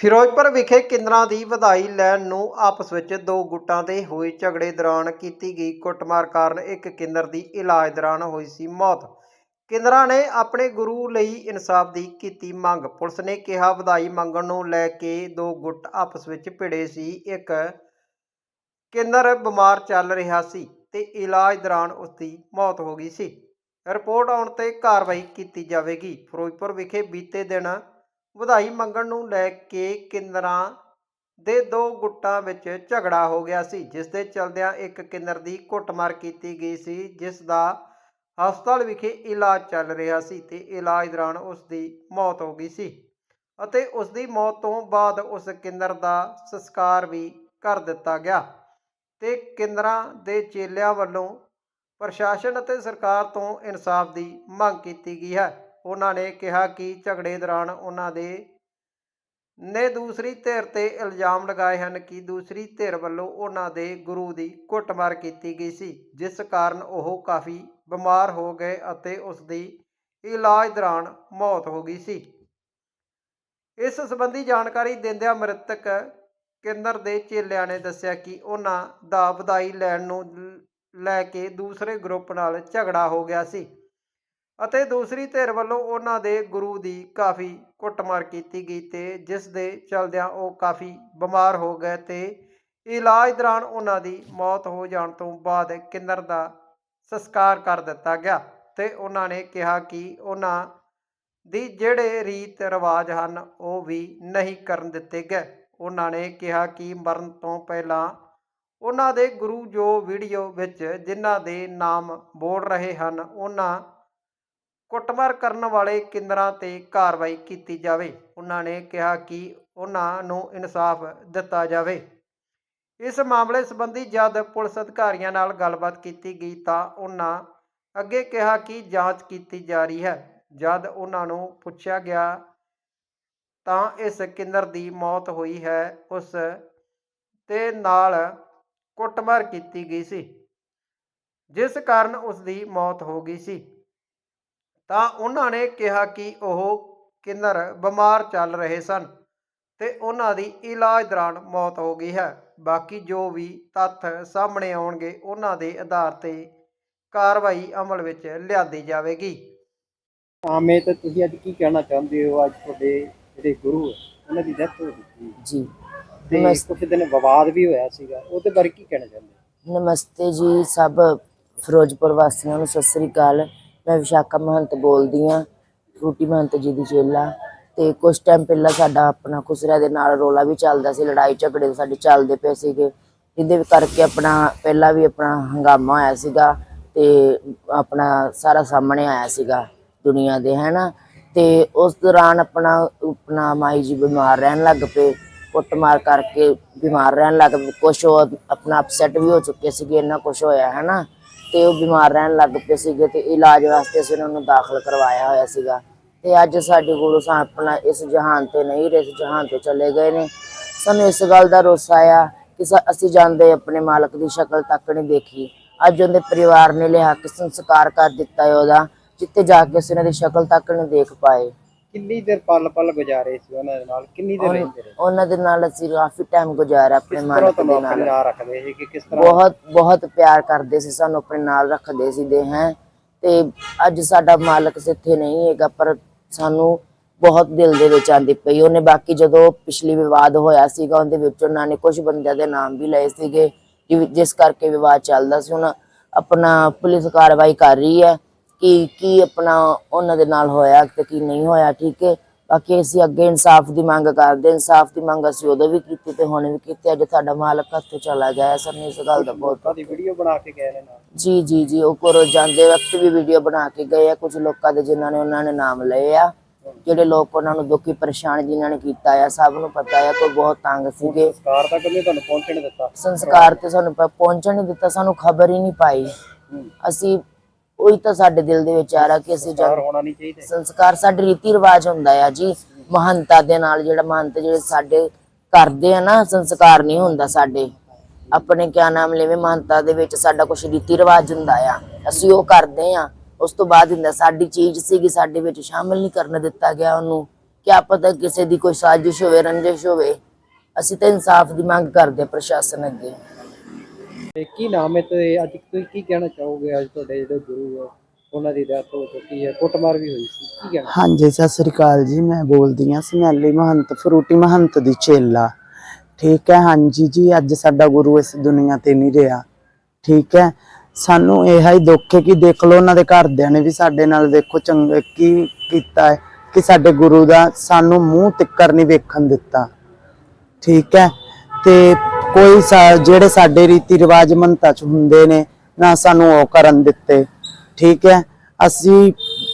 ਫਿਰੋਜ਼ਪੁਰ ਵਿਖੇ ਕਿੰਦਰਾਂ ਦੀ ਵਧਾਈ ਲੈਣ ਨੂੰ ਆਪਸ ਵਿੱਚ ਦੋ ਗੁੱਟਾਂ ਦੇ ਹੋਏ ਝਗੜੇ ਦੌਰਾਨ ਕੀਤੀ ਗਈ ਕੁੱਟਮਾਰ ਕਾਰਨ ਇੱਕ ਕਿੰਨਰ ਦੀ ਇਲਾਜ ਦੌਰਾਨ ਹੋਈ ਸੀ ਮੌਤ। ਕਿੰਦਰਾਂ ਨੇ ਆਪਣੇ ਗੁਰੂ ਲਈ ਇਨਸਾਫ ਦੀ ਕੀਤੀ ਮੰਗ। ਪੁਲਿਸ ਨੇ ਕਿਹਾ, ਵਧਾਈ ਮੰਗਣ ਨੂੰ ਲੈ ਕੇ ਦੋ ਗੁੱਟ ਆਪਸ ਵਿੱਚ ਭਿੜੇ ਸੀ। ਇੱਕ ਕਿੰਨਰ ਬਿਮਾਰ ਚੱਲ ਰਿਹਾ ਸੀ ਤੇ ਇਲਾਜ ਦੌਰਾਨ ਉਸ ਦੀ ਮੌਤ ਹੋ ਗਈ ਸੀ। ਰਿਪੋਰਟ ਆਉਣ ਤੇ ਕਾਰਵਾਈ ਕੀਤੀ ਜਾਵੇਗੀ। ਫਿਰੋਜ਼ਪੁਰ ਵਿਖੇ ਬੀਤੇ ਦਿਨ ਵਧਾਈ ਮੰਗਣ ਨੂੰ ਲੈ ਕੇ ਕਿੰਨਰਾਂ ਦੇ ਦੋ ਗੁੱਟਾਂ ਵਿੱਚ ਝਗੜਾ ਹੋ ਗਿਆ ਸੀ, ਜਿਸ ਦੇ ਚਲਦਿਆਂ ਇੱਕ ਕਿੰਨਰ ਦੀ ਕੁੱਟਮਾਰ ਕੀਤੀ ਗਈ ਸੀ, ਜਿਸ ਦਾ ਹਸਪਤਾਲ ਵਿਖੇ ਇਲਾਜ ਚੱਲ ਰਿਹਾ ਸੀ ਤੇ ਇਲਾਜ ਦੌਰਾਨ ਉਸ ਦੀ ਮੌਤ ਹੋ ਗਈ ਸੀ ਅਤੇ ਉਸ ਦੀ ਮੌਤ ਤੋਂ ਬਾਅਦ ਉਸ ਕਿੰਨਰ ਦਾ ਸੰਸਕਾਰ ਵੀ ਕਰ ਦਿੱਤਾ ਗਿਆ ਤੇ ਕਿੰਨਰਾਂ ਦੇ ਚੇਲਿਆਂ ਵੱਲੋਂ ਪ੍ਰਸ਼ਾਸਨ ਅਤੇ ਸਰਕਾਰ ਤੋਂ ਇਨਸਾਫ ਦੀ ਮੰਗ ਕੀਤੀ ਗਈ ਹੈ। ਉਹਨਾਂ ਨੇ ਕਿਹਾ ਕਿ ਝਗੜੇ ਦੌਰਾਨ ਉਹਨਾਂ ਦੇ ਨੇ ਦੂਸਰੀ ਧਿਰ ਤੇ ਇਲਜ਼ਾਮ ਲਗਾਏ ਹਨ ਕਿ ਦੂਸਰੀ ਧਿਰ ਵੱਲੋਂ ਉਹਨਾਂ ਦੇ ਗੁਰੂ ਦੀ ਕੁੱਟਮਾਰ ਕੀਤੀ ਗਈ ਸੀ, ਜਿਸ ਕਾਰਨ ਉਹ ਕਾਫੀ ਬਿਮਾਰ ਹੋ ਗਏ ਅਤੇ ਉਸ ਦੀ ਇਲਾਜ ਦੌਰਾਨ ਮੌਤ ਹੋ ਗਈ ਸੀ। ਇਸ ਸੰਬੰਧੀ ਜਾਣਕਾਰੀ ਦਿੰਦਿਆਂ ਮ੍ਰਿਤਕ ਕੇਂਦਰ ਦੇ ਚੇਲਿਆਂ ਨੇ ਦੱਸਿਆ ਕਿ ਉਹਨਾਂ ਦਾ ਵਧਾਈ ਲੈਣ ਨੂੰ ਲੈ ਕੇ ਦੂਸਰੇ ਗਰੁੱਪ ਨਾਲ ਝਗੜਾ ਹੋ ਗਿਆ ਸੀ। ਅਤੇ ਦੂਸਰੀ ਧਿਰ ਵੱਲੋਂ ਉਹਨਾਂ ਦੇ ਗੁਰੂ ਦੀ ਕਾਫੀ ਕੁੱਟਮਾਰ ਕੀਤੀ ਗਈ ਤੇ ਜਿਸ ਦੇ ਚਲਦਿਆਂ ਉਹ ਕਾਫੀ ਬਿਮਾਰ ਹੋ ਗਏ ਤੇ ਇਲਾਜ ਦੌਰਾਨ ਉਹਨਾਂ ਦੀ ਮੌਤ ਹੋ ਜਾਣ ਤੋਂ ਬਾਅਦ ਕਿੰਨਰ ਦਾ ਸੰਸਕਾਰ ਕਰ ਦਿੱਤਾ ਗਿਆ ਤੇ ਉਹਨਾਂ ਨੇ ਕਿਹਾ ਕਿ ਉਹਨਾਂ ਦੀ ਜਿਹੜੇ ਰੀਤ ਰਿਵਾਜ ਹਨ ਉਹ ਵੀ ਨਹੀਂ ਕਰਨ ਦਿੱਤੇ ਗਏ। ਉਹਨਾਂ ਨੇ ਕਿਹਾ ਕਿ ਮਰਨ ਤੋਂ ਪਹਿਲਾਂ ਉਹਨਾਂ ਦੇ ਗੁਰੂ ਜੋ ਵੀਡੀਓ ਵਿੱਚ ਜਿਨ੍ਹਾਂ ਦੇ ਨਾਮ ਬੋਲ ਰਹੇ ਹਨ, ਉਹਨਾਂ ਕੁੱਟਮਾਰ ਕਰਨ ਵਾਲੇ ਕਿੰਨਰਾਂ ਤੇ ਕਾਰਵਾਈ ਕੀਤੀ ਜਾਵੇ। ਉਹਨਾਂ ਨੇ ਕਿਹਾ ਕਿ ਉਹਨਾਂ ਨੂੰ ਇਨਸਾਫ ਦਿੱਤਾ ਜਾਵੇ। ਇਸ ਮਾਮਲੇ ਸੰਬੰਧੀ ਜਦ ਪੁਲਿਸ ਅਧਿਕਾਰੀਆਂ ਨਾਲ ਗੱਲਬਾਤ ਕੀਤੀ ਗਈ ਤਾਂ ਉਹਨਾਂ ਅੱਗੇ ਕਿਹਾ ਕਿ ਜਾਂਚ ਕੀਤੀ ਜਾ ਰਹੀ ਹੈ। ਜਦ ਉਹਨਾਂ ਨੂੰ ਪੁੱਛਿਆ ਗਿਆ ਤਾਂ ਇਸ ਕਿੰਨਰ ਦੀ ਮੌਤ ਹੋਈ ਹੈ। ਉਸ ਤੇ ਨਾਲ ਕੁੱਟਮਾਰ ਕੀਤੀ ਗਈ ਸੀ, ਜਿਸ ਕਾਰਨ ਉਸ ਦੀ ਮੌਤ ਹੋ ਗਈ ਸੀ। ਤਾਂ ਉਹਨਾਂ ਨੇ ਕਿਹਾ ਕਿ ਉਹ ਕਿੰਨਰ ਬਿਮਾਰ ਚੱਲ ਰਹੇ ਸਨ ਤੇ ਉਹਨਾਂ ਦੀ ਇਲਾਜ ਦੌਰਾਨ ਮੌਤ ਹੋ ਗਈ ਹੈ। ਬਾਕੀ ਜੋ ਵੀ ਤੱਥ ਸਾਹਮਣੇ ਆਉਣਗੇ ਉਹਨਾਂ ਦੇ ਆਧਾਰ ਤੇ ਕਾਰਵਾਈ ਅਮਲ ਵਿੱਚ ਲਿਆਂਦੀ ਜਾਵੇਗੀ। ਆਮੇ ਤਾਂ ਤੁਸੀਂ ਅੱਜ ਕੀ ਕਹਿਣਾ ਚਾਹੁੰਦੇ ਹੋ? ਅੱਜ ਤੁਹਾਡੇ ਜਿਹੜੇ ਗੁਰੂ ਹੈ ਉਹਨਾਂ ਦੀ ਡੈਥ ਹੋ ਗਈ ਜੀ। ਤੇ ਕੁਝ ਦਿਨ ਵਿਵਾਦ ਵੀ ਹੋਇਆ ਸੀਗਾ ਉਹਦੇ ਬਾਰੇ ਕੀ ਕਹਿਣਾ ਚਾਹੁੰਦੇ? ਨਮਸਤੇ ਜੀ ਸਭ ਫਿਰੋਜ਼ਪੁਰ ਵਾਸੀਆਂ ਨੂੰ ਸਤਿ ਸ੍ਰੀ ਅਕਾਲ। ਮੈਂ ਵਿਸ਼ਾਖਾ ਮਹੰਤ ਬੋਲਦੀ ਆ ਫਰੂਟੀ ਮਹੰਤ ਜੀ ਦੀ ਚੇਲਾ। ਤੇ ਕੁਝ ਟਾਈਮ ਪਹਿਲਾਂ ਸਾਡਾ ਆਪਣਾ ਖੁਸਰਿਆਂ ਦੇ ਨਾਲ ਰੋਲਾ ਵੀ ਚੱਲਦਾ ਸੀ, ਲੜਾਈ ਝਗੜੇ ਸਾਡੇ ਚੱਲਦੇ ਪਏ ਸੀਗੇ। ਜਿਹਦੇ ਕਰਕੇ ਆਪਣਾ ਪਹਿਲਾਂ ਵੀ ਆਪਣਾ ਹੰਗਾਮਾ ਹੋਇਆ ਸੀਗਾ ਤੇ ਆਪਣਾ ਸਾਰਾ ਸਾਹਮਣੇ ਆਇਆ ਸੀਗਾ ਦੁਨੀਆ ਦੇ, ਹੈਨਾ? ਤੇ ਉਸ ਦੌਰਾਨ ਆਪਣਾ ਆਪਣਾ ਮਾਈ ਜੀ ਬਿਮਾਰ ਰਹਿਣ ਲੱਗ ਪਏ। ਕੁੱਟਮਾਰ ਕਰਕੇ ਬਿਮਾਰ ਰਹਿਣ ਲੱਗ ਪਏ। ਕੁਛ ਉਹ ਆਪਣਾ ਅਪਸੈਟ ਵੀ ਹੋ ਚੁੱਕੇ ਸੀਗੇ, ਇੰਨਾ ਕੁਛ ਹੋਇਆ, ਹੈਨਾ? ਤੇ ਉਹ ਬਿਮਾਰ ਰਹਿਣ ਲੱਗ ਪਏ ਸੀਗੇ ਤੇ ਇਲਾਜ ਵਾਸਤੇ ਅਸੀਂ ਉਹਨਾਂ ਨੂੰ ਦਾਖਲ ਕਰਵਾਇਆ ਹੋਇਆ ਸੀਗਾ। ਤੇ ਅੱਜ ਸਾਡੇ ਗੁਰੂ ਸਾਹਿਬ ਆਪਣਾ ਇਸ ਜਹਾਨ ਤੇ ਨਹੀਂ ਰਹੇ, ਇਸ ਜਹਾਨ ਤੋਂ ਚਲੇ ਗਏ ਨੇ। ਸਾਨੂੰ ਇਸ ਗੱਲ ਦਾ ਰੋਸ ਆਇਆ ਕਿ ਸ- ਅਸੀਂ ਜਾਂਦੇ ਆਪਣੇ ਮਾਲਕ ਦੀ ਸ਼ਕਲ ਤੱਕ ਨਹੀਂ ਦੇਖੀ। ਅੱਜ ਉਹਦੇ ਪਰਿਵਾਰ ਨੇ ਲਿਆ ਕੇ ਸੰਸਕਾਰ ਕਰ ਦਿੱਤਾ ਹੈ ਉਹਦਾ, ਜਿੱਥੇ ਜਾ ਕੇ ਅਸੀਂ ਉਹਨਾਂ ਦੀ ਸ਼ਕਲ ਤੱਕ ਨਹੀਂ ਦੇਖ ਪਾਏ। ਕਿੰਨੀ ਦੇਰ ਪਲ ਪਲ ਗੁਜ਼ਾਰੇ ਸੀ ਉਹਨਾਂ ਦੇ ਨਾਲ? ਕਿੰਨੀ ਦੇਰ ਰਹਿੰਦੇ ਰਹੇ? ਉਹਨਾਂ ਦੇ ਨਾਲ ਅਸੀਂ ਕਾਫੀ ਟਾਈਮ ਗੁਜ਼ਾਰਿਆ ਆਪਣੇ ਮਾਲਕ ਦੇ ਨਾਲ। ਨਾਲ ਰੱਖਦੇ ਸੀ ਕਿ ਕਿਸ ਤਰ੍ਹਾਂ? ਬਹੁਤ ਬਹੁਤ ਪਿਆਰ ਕਰਦੇ ਸੀ ਸਾਨੂੰ ਆਪਣੇ ਨਾਲ ਰੱਖਦੇ ਸੀ ਦੇ ਹੈ। ਤੇ ਅੱਜ ਸਾਡਾ ਮਾਲਕ ਇੱਥੇ ਨਹੀਂ ਹੈਗਾ ਪਰ ਸਾਨੂੰ ਬਹੁਤ ਦਿਲ ਦੇ ਵਿੱਚ ਆਂਦੀ ਪਈ। ਉਹਨੇ ਬਾਕੀ ਜਦੋਂ ਪਿਛਲੀ ਵਿਵਾਦ ਹੋਇਆ ਸੀਗਾ ਉਹਦੇ ਵਿੱਚ ਉਹਨਾਂ ਨੇ ਕੁਝ ਬੰਦਿਆਂ ਦੇ ਨਾਮ ਵੀ ਲਏ ਸੀਗੇ ਜਿਸ ਕਰਕੇ ਵਿਵਾਦ ਚੱਲਦਾ ਸੀ। ਹੁਣ ਆਪਣਾ ਪੁਲਿਸ ਕਾਰਵਾਈ ਕਰ ਰਹੀ ਹੈ। ਕਿ ਕੀ ਆਪਣਾ ਉਹਨਾਂ ਦੇ ਨਾਲ ਹੋਇਆ ਤੇ ਕੀ ਨਹੀਂ ਹੋਇਆ ਠੀਕ ਹੈ? ਬਾਕੀ ਅਸੀਂ ਅੱਗੇ ਇਨਸਾਫ ਦੀ ਮੰਗ ਕਰਦੇ ਇਨਸਾਫ ਦੀ ਮੰਗ ਅਸੀਂ ਉਦੋਂ ਵੀ ਕੀਤੀ ਤੇ ਹੁਣ ਵੀ ਕੀਤੀ। ਅੱਜ ਸਾਡਾ ਮਾਲਕ ਹੱਥੋਂ ਚਲਾ ਗਿਆ ਸਾਨੂੰ ਇਸ ਗੱਲ ਦਾ ਬਹੁਤ ਦੀ ਵੀਡੀਓ ਬਣਾ ਕੇ ਗਏ ਨੇ ਨਾਲ। ਜੀ ਜੀ ਜੀ ਉਹ ਕੋਲ ਜਾਂਦੇ ਵਕਤ ਵੀ ਵੀਡੀਓ ਬਣਾ ਕੇ ਗਏ ਆ। ਕੁਝ ਲੋਕਾਂ ਦੇ ਜਿਨ੍ਹਾਂ ਨੇ ਉਹਨਾਂ ਨੇ ਨਾਮ ਲਏ ਆ। ਜਿਹੜੇ ਲੋਕ ਉਹਨਾਂ ਨੂੰ ਦੁਖੀ ਪਰੇਸ਼ਾਨ ਜਿਨ੍ਹਾਂ ਨੇ ਕੀਤਾ ਆ ਸਭ ਨੂੰ ਪਤਾ ਆ। ਕੋਈ ਬਹੁਤ ਤੰਗ ਸੀਗੇ। ਸੰਸਕਾਰ ਤੱਕ ਨਹੀਂ ਤੁਹਾਨੂੰ ਪਹੁੰਚਣ ਦਿੱਤਾ। ਸੰਸਕਾਰ ਤੇ ਸਾਨੂੰ ਪਹੁੰਚਣ ਨਹੀਂ ਦਿੱਤਾ। ਸਾਨੂੰ ਖਬਰ ਹੀ ਨਹੀਂ ਪਾਈ। ਅਸੀਂ ਉਹੀ ਤਾਂ ਸਾਡੇ ਦਿਲ ਦੇ ਵਿੱਚ ਆ ਰਿਹਾ ਕਿ ਅਸੀਂ ਜਦ ਹੋਣਾ ਨਹੀਂ ਚਾਹੀਦਾ। ਸੰਸਕਾਰ ਸਾਡੇ ਰੀਤੀ ਰਿਵਾਜ ਹੁੰਦਾ ਆ ਜੀ। ਮਹੰਤਾ ਦੇ ਨਾਲ ਜਿਹੜਾ ਮਹੰਤ ਜਿਹੜੇ ਸਾਡੇ ਕਰਦੇ ਆ ਨਾ ਸੰਸਕਾਰ ਨਹੀਂ ਹੁੰਦਾ ਸਾਡੇ। ਆਪਣੇ ਕਿਆ ਨਾਮ ਲੈਵੇਂ ਮਹੰਤਾ ਦੇ ਵਿੱਚ ਸਾਡਾ ਕੁਝ ਰੀਤੀ ਰਿਵਾਜ ਹੁੰਦਾ ਆ। ਅਸੀਂ ਉਹ ਕਰਦੇ ਆ। ਉਸ ਤੋਂ ਬਾਅਦ ਹੁੰਦਾ ਸਾਡੀ ਚੀਜ਼ ਸੀਗੀ ਸਾਡੇ ਵਿੱਚ ਸ਼ਾਮਲ ਨਹੀਂ ਕਰਨ ਦਿੱਤਾ ਗਿਆ ਉਹਨੂੰ। ਕਿਆ ਪਤਾ ਕਿਸੇ ਦੀ ਕੋਈ ਸਾਜ਼ਿਸ਼ ਹੋਵੇ ਰੰਜਿਸ਼ ਹੋਵੇ। ਅਸੀਂ ਤਾਂ ਇਨਸਾਫ ਦੀ ਮੰਗ ਕਰਦੇ ਪ੍ਰਸ਼ਾਸਨ ਅੱਗੇ। ਤੇ ਕੀ ਨਾਮ ਹੈ ਤੇ ਅੱਜ ਤੁਸੀਂ ਕੀ ਕਹਿਣਾ ਚਾਹੋਗੇ? ਅੱਜ ਤੁਹਾਡੇ ਜਿਹੜੇ ਗੁਰੂ ਹੈ, ਉਹਨਾਂ ਦੀ ਡੈਥ ਹੋ ਚੁੱਕੀ ਹੈ, ਕੁੱਟਮਾਰ ਵੀ ਹੋਈ ਸੀ। ਕੀ ਕਹਿਣਾ? ਹਾਂਜੀ, ਸਤਿ ਸ੍ਰੀ ਅਕਾਲ ਜੀ, ਮੈਂ ਬੋਲਦੀ ਹਾਂ ਸਮੈਲੀ ਮਹੰਤ, ਫਰੂਟੀ ਮਹੰਤ ਦੀ ਚੇਲਾ। ਠੀਕ ਹੈ, ਹਾਂਜੀ ਜੀ, ਅੱਜ ਸਾਡਾ ਗੁਰੂ ਇਸ ਦੁਨੀਆ ਤੇ ਨਹੀਂ ਰਿਹਾ। ਠੀਕ ਹੈ, ਸਾਨੂੰ ਇਹ ਹੀ ਦੁੱਖ ਹੈ ਕਿ ਦੇਖ ਲਓ ਉਹਨਾਂ ਦੇ ਘਰਦਿਆਂ ਨੇ ਵੀ ਸਾਡੇ ਨਾਲ ਦੇਖੋ ਚੰਗਾ ਕੀ ਕੀਤਾ ਹੈ, ਕਿ ਸਾਡੇ ਗੁਰੂ ਦਾ ਸਾਨੂੰ ਮੂੰਹ ਤਿੱਕਰ ਨਹੀਂ ਵੇਖਣ ਦਿੱਤਾ। ਠੀਕ ਹੈ, ਤੇ ਕੋਈ ਸਾ- ਜਿਹੜੇ ਸਾਡੇ ਰੀਤੀ ਰਿਵਾਜ ਮੰਤਾ ਚ ਹੁੰਦੇ ਨੇ, ਨਾ ਸਾਨੂੰ ਉਹ ਕਰਨ ਦਿੱਤੇ। ਠੀਕ ਹੈ? ਅਸੀਂ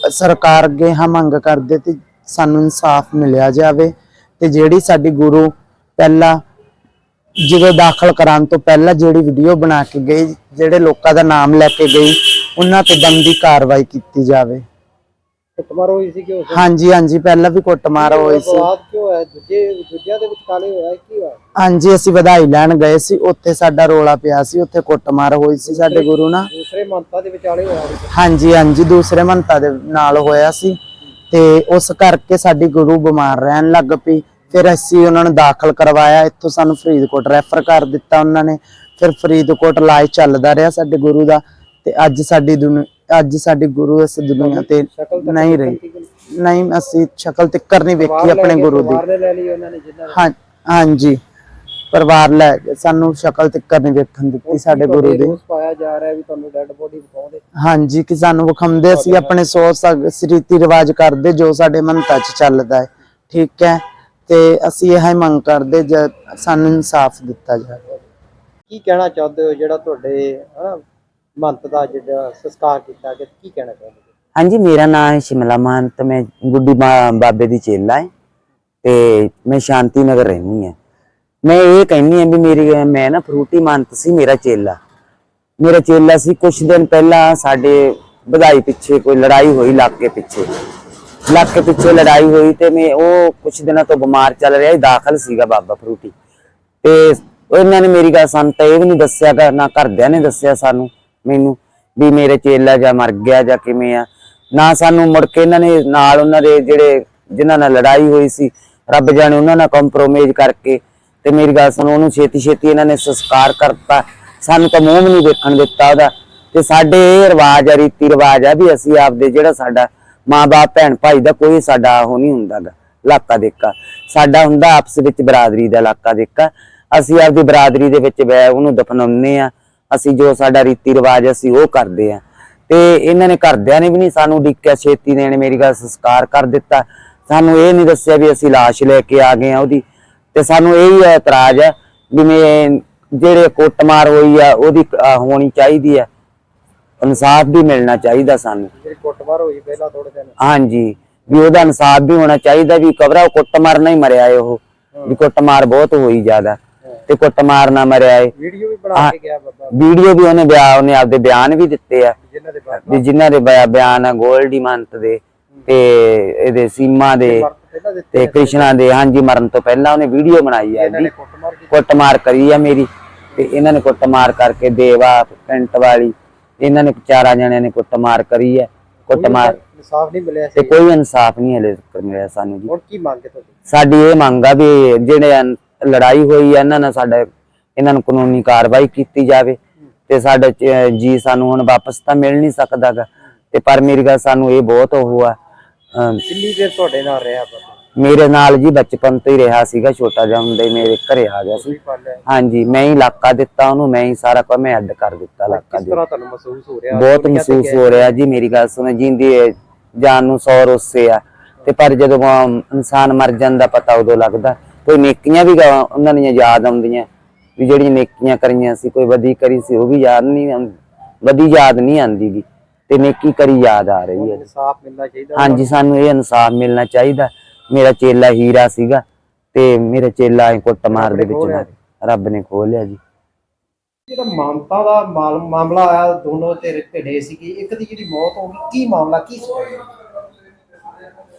ਸਰਕਾਰ ਅੱਗੇ ਹਾਂ ਮੰਗ ਕਰਦੇ ਤੇ ਸਾਨੂੰ ਇਨਸਾਫ ਮਿਲਿਆ ਜਾਵੇ ਤੇ ਜਿਹੜੀ ਸਾਡੀ ਗੁਰੂ ਪਹਿਲਾਂ ਜਦੋਂ ਦਾਖਲ ਕਰਾਉਣ ਤੋਂ ਪਹਿਲਾਂ ਜਿਹੜੀ ਵੀਡੀਓ ਬਣਾ ਕੇ ਗਈ, ਜਿਹੜੇ ਲੋਕਾਂ ਦਾ ਨਾਮ ਲੈ ਕੇ ਗਈ, ਉਹਨਾਂ ਤੇ ਦੀ ਕਾਰਵਾਈ ਕੀਤੀ ਜਾਵੇ। ਕੁੱਟਮਾਰ ਹੋਈ ਸੀ ਕਿ ਉਸ ਹਾਂਜੀ ਹਾਂਜੀ ਪਹਿਲਾਂ ਵੀ ਕੁੱਟਮਾਰ ਹੋਈ ਸੀ। ਬਾਤ ਕਿਉਂ ਹੈ ਦੂਜੇ ਦੂਜਿਆਂ ਦੇ ਵਿੱਚ ਕਾਲੇ ਹੋਇਆ ਹੈ, ਕੀ ਹੋਇਆ? ਹਾਂਜੀ ਅਸੀਂ ਵਧਾਈ ਲੈਣ ਗਏ ਸੀ ਉੱਥੇ ਸਾਡਾ ਰੋਲਾ ਪਿਆ ਸੀ ਉੱਥੇ ਕੁੱਟਮਾਰ ਹੋਈ ਸੀ ਸਾਡੇ ਗੁਰੂ ਨਾਲ। ਦੂਸਰੇ ਮੰਤਾਂ ਦੇ ਵਿਚਾਲੇ ਹੋਇਆ ਸੀ। ਹਾਂਜੀ ਹਾਂਜੀ ਦੂਸਰੇ ਮੰਤਾ ਦੇ ਨਾਲ ਹੋਇਆ ਸੀ। ਤੇ ਉਸ ਕਰਕੇ ਸਾਡੀ ਗੁਰੂ ਬਿਮਾਰ ਰਹਿਣ ਲੱਗ ਪਈ। ਫਿਰ ਅਸੀਂ ਉਹਨਾਂ ਨੂੰ ਦਾਖਲ ਕਰਵਾਇਆ ਇੱਥੋਂ ਸਾਨੂੰ ਫਰੀਦਕੋਟ ਰੈਫਰ ਕਰ ਦਿੱਤਾ ਉਹਨਾਂ ਨੇ। ਫਿਰ ਫਰੀਦਕੋਟ ਇਲਾਜ ਚੱਲਦਾ ਰਿਹਾ ਸਾਡੇ ਗੁਰੂ ਦਾ। ਤੇ ਅੱਜ ਸਾਡੀ ਦੁਨੀ ਅੱਜ ਸਾਡੀ ਗੁਰੂ ਇਸ ਦੁਨੀਆ ਤੇ ਨਹੀਂ ਰਹੀ। ਨਹੀਂ ਅਸੀਂ ਸ਼ਕਲ ਤਿੱਕਰ ਨਹੀਂ ਵੇਖੀ ਆਪਣੇ ਗੁਰੂ ਦੀ। ਹਾਂ ਹਾਂਜੀ। ਪਰਿਵਾਰ ਲੈ ਸਾਨੂੰ ਸ਼ਕਲ ਤਿੱਕਰ ਨਹੀਂ ਵੇਖਣ ਦਿੱਤੀ ਸਾਡੇ ਗੁਰੂ ਦੀ। ਰੋਸ ਪਾਇਆ ਜਾ ਰਿਹਾ ਹੈ ਵੀ ਤੁਹਾਨੂੰ ਡੈੱਡ ਬੋਡੀ ਵਿਖਾਉਂਦੇ। ਹਾਂਜੀ ਕਿ ਸਾਨੂੰ ਵਿਖਾਉਂਦੇ ਅਸੀਂ ਆਪਣੇ ਸੋਚ ਰੀਤੀ ਰਿਵਾਜ ਕਰਦੇ ਜੋ ਸਾਡੇ ਮਨਤਾ ਚ ਚੱਲਦਾ ਹੈ। ਠੀਕ ਹੈ? ਤੇ ਅਸੀਂ ਇਹ ਮੰਗ ਕਰਦੇ ਜ ਸਾਨੂੰ ਇਨਸਾਫ ਦਿੱਤਾ ਜਾਵੇ। ਕੀ ਕਹਿਣਾ ਚਾਹੁੰਦੇ ਹੋ ਜਿਹੜਾ ਤੁਹਾਡੇ ਹਨਾ ਮੰਤ ਦਾ ਜਿਹੜਾ ਸੰਸਕਾਰ ਕੀਤਾ ਗਿਆ ਕੀ ਕਹਿਣਾ ਚਾਹੁੰਦੇ ਹਾਂਜੀ ਮੇਰਾ ਨਾਮ ਹੈ ਸ਼ਿਮਲਾ ਮਹੰਤ ਮੈਂ ਗੁੱਡੀ ਬਾਬੇ ਦੀ ਚੇਲਾ ਹੈ ਤੇ ਮੈਂ ਸ਼ਾਂਤੀ ਨਗਰ ਰਹਿੰਦੀ ਹਾਂ। ਮੈਂ ਇਹ ਕਹਿੰਨੀ ਆ ਵੀ ਮੇਰੀ ਮੈਂ ਨਾ ਫਰੂਟੀ ਮਹੰਤ ਸੀ ਮੇਰਾ ਚੇਲਾ। ਮੇਰਾ ਚੇਲਾ ਸੀ ਕੁਝ ਦਿਨ ਪਹਿਲਾਂ ਸਾਡੇ ਵਧਾਈ ਪਿੱਛੇ ਕੋਈ ਲੜਾਈ ਹੋਈ ਇਲਾਕੇ ਪਿੱਛੇ। ਇਲਾਕੇ ਪਿੱਛੇ ਲੜਾਈ ਹੋਈ ਤੇ ਮੈਂ ਉਹ ਕੁਝ ਦਿਨਾਂ ਤੋਂ ਬਿਮਾਰ ਚੱਲ ਰਿਹਾ ਸੀ ਦਾਖਲ ਸੀਗਾ ਬਾਬਾ ਫਰੂਟੀ। ਤੇ ਉਹ ਇਹਨਾਂ ਨੇ ਮੇਰੀ ਗੱਲ ਸਾਨੂੰ ਤਾਂ ਇਹ ਵੀ ਨਹੀਂ ਦੱਸਿਆ ਗਾ, ਨਾ ਘਰਦਿਆਂ ਨੇ ਦੱਸਿਆ ਸਾਨੂੰ। ਮੈਨੂੰ ਵੀ ਮੇਰੇ ਚੇਲਾ ਜਾਂ ਮਰ ਗਿਆ ਜਾਂ ਕਿਵੇਂ ਆ। ਨਾ ਸਾਨੂੰ ਮੁੜ ਕੇ ਇਹਨਾਂ ਨੇ ਨਾਲ ਉਹਨਾਂ ਦੇ ਜਿਹੜੇ ਜਿਨ੍ਹਾਂ ਨਾਲ ਲੜਾਈ ਹੋਈ ਸੀ, ਰੱਬ ਜਾਣੇ ਉਹਨਾਂ ਨਾਲ ਕੰਪਰੋਮਾਈਜ਼ ਕਰਕੇ ਤੇ ਮੇਰੀ ਗੱਲ ਸੁਣੋ, ਉਹਨੂੰ ਛੇਤੀ ਛੇਤੀ ਇਹਨਾਂ ਨੇ ਸੰਸਕਾਰ ਕਰਤਾ। ਸਾਨੂੰ ਤਾਂ ਮੂੰਹ ਵੀ ਨਹੀਂ ਵੇਖਣ ਦਿੱਤਾ ਉਹਦਾ। ਤੇ ਸਾਡੇ ਇਹ ਰਿਵਾਜ ਆ ਰੀਤੀ ਰਿਵਾਜ ਆ ਵੀ ਅਸੀਂ ਆਪਦੇ ਜਿਹੜਾ ਸਾਡਾ ਮਾਂ-ਬਾਪ ਭੈਣ ਭਾਈ ਦਾ ਕੋਈ ਸਾਡਾ ਉਹ ਨਹੀਂ ਹੁੰਦਾਗਾ, ਇਲਾਕਾ ਦੇਖਾ। ਸਾਡਾ ਹੁੰਦਾ ਆਪਸ ਵਿੱਚ ਬਰਾਦਰੀ ਦਾ ਇਲਾਕਾ ਦੇਖਾ। ਅਸੀਂ ਆਪਦੀ ਬਰਾਦਰੀ ਦੇ ਵਿੱਚ ਬੈ, ਉਹਨੂੰ ਦਫਨਾਉਂਦੇ ਆ ਅਸੀਂ ਜੋ ਸਾਡਾ ਰੀਤੀ ਰਿਵਾਜ ਅਸੀਂ ਉਹ ਕਰਦੇ ਆ ਤੇ ਇਹਨਾਂ ਨੇ ਘਰਦਿਆਂ ਨੇ ਵੀ ਨਹੀਂ ਸਾਨੂੰ ਡਿੱਕਿਆ ਛੇਤੀ ਦੇਣ ਮੇਰੀ ਗੱਲ ਸੰਸਕਾਰ ਕਰ ਦਿੱਤਾ। ਸਾਨੂੰ ਇਹ ਨਹੀਂ ਦੱਸਿਆ ਵੀ ਅਸੀਂ ਲਾਸ਼ ਲੈ ਕੇ ਆ ਗਏ ਆ ਉਹਦੀ। ਤੇ ਸਾਨੂੰ ਇਹ ਹੀ ਇਤਰਾਜ਼ ਹੈ ਵੀ ਮੈਂ ਜਿਹੜੇ ਕੁੱਟਮਾਰ ਹੋਈ ਆ ਉਹਦੀ ਹੋਣੀ ਚਾਹੀਦੀ ਆ। ਇਨਸਾਫ ਵੀ ਮਿਲਣਾ ਚਾਹੀਦਾ ਸਾਨੂੰ। ਜਿਹੜੀ ਕੁੱਟਮਾਰ ਹੋਈ ਪਹਿਲਾਂ ਥੋੜੇ ਦਿਨ। ਹਾਂਜੀ ਵੀ ਉਹਦਾ ਇਨਸਾਫ ਵੀ ਹੋਣਾ ਚਾਹੀਦਾ ਵੀ ਕਬਰਾ ਕੁੱਟਮਾਰ ਨਹੀਂ ਮਰਿਆ ਉਹ। ਵੀ ਕੁੱਟਮਾਰ ਬਹੁਤ ਹੋਈ ਜ਼ਿਆਦਾ। ਤੇ ਕੁੱਟਮਾਰ ਨਾ ਮਰਿਆ ਏ। ਵੀਡੀਓ ਵੀ ਬਣਾ ਕੇ ਗਿਆ ਬਾਬਾ। ਵੀਡੀਓ ਵੀ ਉਹਨੇ ਬਿਆਨ ਉਹਨੇ ਆਪਦੇ ਬਿਆਨ ਵੀ ਦਿੱਤੇ ਆ। ਜਿਨ੍ਹਾਂ ਦੇ ਬਾਪ ਵੀ ਜਿਨ੍ਹਾਂ ਦੇ ਬਿਆ- ਬਿਆਨ ਆ ਗੋਲਡੀ ਮੰਤ ਦੇ ਤੇ ਇਹਦੇ ਸੀਮਾ ਦੇ ਮਰਦ ਪਹਿਲਾਂ ਦਿੱਤੇ ਤੇ ਕ੍ਰਿਸ਼ਨਾ ਦੇ ਹਾਂਜੀ ਮਰਨ ਤੋਂ ਪਹਿਲਾਂ ਉਹਨੇ ਵੀਡੀਓ ਬਣਾਈ ਆ ਇਹਨਾਂ ਨੇ ਇਹਦੀ। ਕੀਤੀ। ਕੁੱਟਮਾਰ ਕਰੀ ਆ ਮੇਰੀ। ਤੇ ਇਹਨਾਂ ਨੇ ਕੁੱਟਮਾਰ ਕਰਕੇ ਦੇਵਾ ਪਿੰਟ ਵਾਲੀ ਇਹਨਾਂ ਨੇ ਚਾਰਾਂ ਜਣਿਆਂ ਨੇ ਕੁੱਟਮਾਰ ਕਰੀ ਆ। ਕੁੱਟਮਾਰ ਇਨਸਾਫ ਨਹੀਂ ਮਿਲਿਆ ਤੇ ਸੀ। ਕੋਈ ਇਨਸਾਫ ਨਹੀਂ ਹਲੇ ਤੱਕ ਮਿਲਿਆ ਸਾਨੂੰ ਜੀ। ਹੁਣ ਕੀ ਮੰਗ ਹੈ ਤੁਹਾਡੀ? ਸਾਡੀ ਇਹ ਮੰਗ ਆ ਵੀ ਜਿਹੜੇ ਅਨ- ਲੜਾਈ ਹੋਈ ਆ ਇਹਨਾਂ ਨਾਲ ਸਾਡਾ ਇਹਨਾਂ ਨੂੰ ਕਾਨੂੰਨੀ ਕਾਰਵਾਈ ਕੀਤੀ ਜਾਵੇ ਤੇ ਸਾਡਾ ਜੀ ਸਾਨੂੰ ਹੁਣ ਵਾਪਸ ਤਾਂ ਮਿਲ ਨਹੀਂ ਸਕਦਾਗਾ ਤੇ ਪਰ ਮੇਰੀ ਗੱਲ ਸਾਨੂੰ ਇਹ ਬਹੁਤ ਉਹ ਆ ਕਿੰਨੀ ਦੇਰ ਤੁਹਾਡੇ ਨਾਲ ਰਿਹਾ ਬਾਬਾ ਮੇਰੇ ਨਾਲ ਜੀ ਬਚਪਨ ਤੋਂ ਹੀ ਰਿਹਾ ਸੀਗਾ ਛੋਟਾ ਜਿਹਾ ਹੁੰਦਾ ਹੀ ਮੇਰੇ ਘਰੇ ਆ ਗਿਆ ਸੀ। ਹਾਂਜੀ ਮੈਂ ਹੀ ਇਲਾਕਾ ਦਿੱਤਾ ਉਹਨੂੰ ਮੈਂ ਹੀ ਸਾਰਾ ਕੁਝ ਮੈਂ ਅੱਡ ਕਰ ਦਿੱਤਾ ਇਲਾਕਾ ਕਿਸ ਦੇ ਤਰ੍ਹਾਂ ਤੁਹਾਨੂੰ ਮਹਿਸੂਸ ਹੋ ਰਿਹਾ? ਬਹੁਤ ਮਹਿਸੂਸ। ਹੋ ਰਿਹਾ ਜੀ ਮੇਰੀ ਗੱਲ ਸੁਣੋ ਜਿੰਦੀ ਜਾਨ ਨੂੰ ਸੌ ਰੋਸੇ ਆ। ਤੇ ਪਰ ਜਦੋਂ ਇਨਸਾਨ ਮਰ ਜਾਂਦਾ ਪਤਾ ਉਦੋਂ ਲੱਗਦਾ ਕੋਈ ਨੇਕੀਆਂ ਵੀ ਉਹਨਾਂ ਦੀਆਂ ਯਾਦ ਆਉਂਦੀਆਂ ਵੀ ਜਿਹੜੀਆਂ ਨੇਕੀਆਂ ਕਰੀਆਂ ਸੀ ਕੋਈ ਵਧੀ ਕਰੀ ਸੀ ਉਹ ਵੀ ਯਾਦ ਨਹੀਂ ਵਧੀ ਯਾਦ ਨਹੀਂ ਆਉਂਦੀ ਗੀ ਤੇ ਨੇਕੀ ਕਰੀ ਯਾਦ ਆ ਰਹੀ ਹੈ। ਇਨਸਾਫ ਮਿਲਣਾ ਚਾਹੀਦਾ ਹਾਂਜੀ ਸਾਨੂੰ ਇਹ ਇਨਸਾਫ ਮਿਲਣਾ ਚਾਹੀਦਾ। ਮੇਰਾ ਚੇਲਾ ਹੀਰਾ ਸੀਗਾ ਤੇ ਮੇਰਾ ਚੇਲਾ ਐ ਕੁੱਟਮਾਰ ਦੇ ਵਿੱਚ ਮਾਰ। ਰੱਬ ਨੇ ਖੋਹ ਲਿਆ ਜੀ। ਜਿਹੜਾ ਮਾਨਤਾ ਦਾ ਮਾਲ- ਮਾਮਲਾ ਆਇਆ ਦੋਨੋਂ ਧਿਰ ਭਿੜੇ ਸੀਗੇ ਇੱਕ ਦੀ ਜਿਹੜੀ ਮੌਤ ਹੋ ਗਈ ਕੀ ਮਾਮਲਾ ਕੀ ਸੀ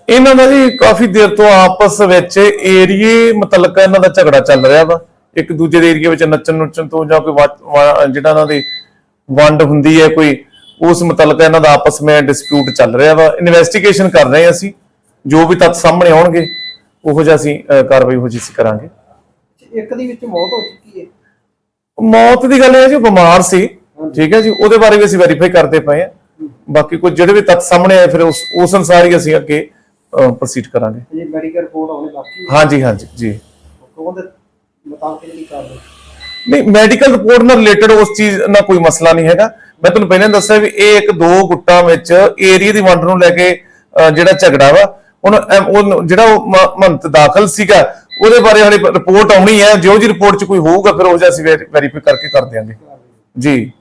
ਇਹਨਾਂ ਦਾ ਜੀ ਕਾਫੀ ਦੇਰ ਤੋਂ ਆਪਸ ਵਿੱਚ ਏਰੀਏ ਮੁਤਲਕ ਇਹਨਾਂ ਦਾ ਝਗੜਾ ਚੱਲ ਰਿਹਾ ਵਾ। ਇੱਕ ਦੂਜੇ ਦੇ ਏਰੀਏ ਵਿੱਚ ਨੱਚਣ ਨੁੱਚਣ ਤੋਂ ਜਾਂ ਕੋਈ ਜਿਹੜਾ ਇਹਨਾਂ ਦੀ ਵੰਡ ਹੁੰਦੀ ਹੈ ਕੋਈ ਉਸ ਮੁਤਲਕ ਇਹਨਾਂ ਦਾ ਆਪਸ ਵਿੱਚ ਡਿਸਪਿਊਟ ਚੱਲ ਰਿਹਾ ਵਾ। ਇਨਵੈਸਟੀਗੇਸ਼ਨ ਕਰ ਰਹੇ ਹਾਂ ਅਸੀਂ। ਜੋ ਵੀ ਤੱਥ ਸਾਹਮਣੇ ਆਉਣਗੇ ਉਹੋ ਜਿਹਾ ਅਸੀਂ ਕਾਰਵਾਈ ਉਹੋ ਜਿਹੀ ਅਸੀਂ ਕਰਾਂਗੇ। ਇੱਕ ਦੀ ਵਿੱਚ ਮੌਤ ਹੋ ਚੁੱਕੀ ਹੈ। ਮੌਤ ਦੀ ਗੱਲ ਇਹ ਹੈ ਜੀ ਬਿਮਾਰ ਸੀ। ਠੀਕ ਹੈ ਜੀ ਉਹਦੇ ਬਾਰੇ ਵੀ ਅਸੀਂ ਵੈਰੀਫਾਈ ਕਰਦੇ ਪਏ ਆ ਬਾਕੀ ਕੋਈ ਜਿਹੜੇ ਵੀ ਤੱਥ ਸਾਹਮਣੇ ਆਏ ਫਿਰ ਉਸ ਉਸ ਅਨੁਸਾਰ ਹੀ ਅਸੀਂ ਅੱਗੇ ਪ੍ਰੋਸੀਡ ਕਰਾਂਗੇ। ਜੇ ਮੈਡੀਕਲ ਰਿਪੋਰਟ ਆਉਣੀ ਬਾਕੀ ਹਾਂਜੀ ਹਾਂਜੀ ਜੀ। ਉਹਦੇ ਮੁਤਾਬਕ ਕੀ ਕਾਰਵਾਈ? ਨਹੀਂ ਮੈਡੀਕਲ ਰਿਪੋਰਟ ਨਾਲ ਰਿਲੇਟਡ ਉਸ ਚੀਜ਼ ਨਾਲ ਕੋਈ ਮਸਲਾ ਨਹੀਂ ਹੈਗਾ। ਮੈਂ ਤੁਹਾਨੂੰ ਪਹਿਲਾਂ ਦੱਸਿਆ ਵੀ ਇਹ ਇੱਕ ਦੋ ਗੁੱਟਾਂ ਵਿੱਚ ਏਰੀਆ ਦੀ ਵੰਡ ਨੂੰ ਲੈ ਕੇ ਜਿਹੜਾ ਝਗੜਾ ਵਾ ਉਹ ਜਿਹੜਾ ਉਹ ਮ- ਮਹੰਤ ਦਾਖਲ ਸੀਗਾ ਉਹਦੇ ਬਾਰੇ ਹਲੇ ਰਿਪੋਰਟ ਆਉਣੀ ਹੈ। ਜੋ ਜੀ ਰਿਪੋਰਟ 'ਚ ਕੋਈ ਹੋਊਗਾ ਫਿਰ ਉਹ ਜਿਹਾ ਅਸੀਂ ਵੈਰੀਫਾਈ ਕਰਕੇ ਕਰ ਦਿਆਂਗੇ। ਜੀ।